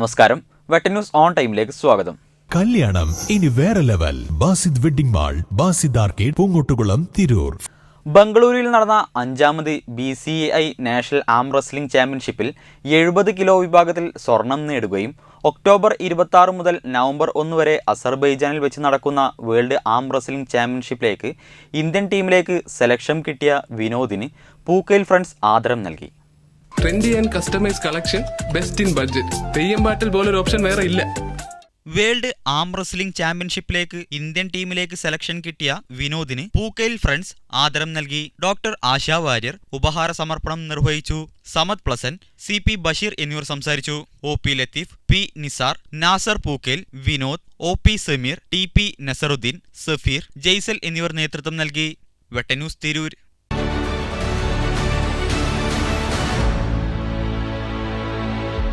നമസ്കാരം. Vettan news on ടൈമിലേക്ക് സ്വാഗതം. കല്യാണം ഇനി വേറെ level. Basid wedding mall Basid arcade Poongottukulam Tirur. ബംഗളൂരുവിൽ നടന്ന അഞ്ചാമത് B C I national arm wrestling ചാമ്പ്യൻഷിപ്പിൽ എഴുപത് കിലോ വിഭാഗത്തിൽ സ്വർണം നേടുകയും ഒക്ടോബർ ഇരുപത്തി ആറ് മുതൽ നവംബർ ഒന്ന് വരെ അസർബൈജാനിൽ വെച്ച് നടക്കുന്ന വേൾഡ് ആം റെസ്ലിംഗ് ചാമ്പ്യൻഷിപ്പിലേക്ക് ഇന്ത്യൻ ടീമിലേക്ക് സെലക്ഷൻ കിട്ടിയ വിനോദിന് പൂക്കയിൽ ഫ്രണ്ട്സ് ആദരം നൽകി. Trendy and customise collection best in budget Theyyam പാട്ടിൽ പോലൊരു ഓപ്ഷൻ വേറെ ഇല്ല. വേൾഡ് ആം റെസ്ലിംഗ് ചാമ്പ്യൻഷിപ്പിലേക്ക് ഇന്ത്യൻ ടീമിലേക്ക് സെലക്ഷൻ കിട്ടിയ വിനോദിന് പൂക്കയിൽ ഫ്രണ്ട്സ് ആദരം നൽകി. ഡോക്ടർ ആശാ വാര്യർ ഉപഹാര സമർപ്പണം നിർവഹിച്ചു. സമദ് പ്ലസൻ സി പി ബഷീർ എന്നിവർ സംസാരിച്ചു. O P Latheef P Nisar Nasar Pookkel Vinod O P Sameer T P Nasarudheen Safeer Jaisal എന്നിവർ നേതൃത്വം നൽകി. വെട്ടന്യൂസ് തിരൂർ.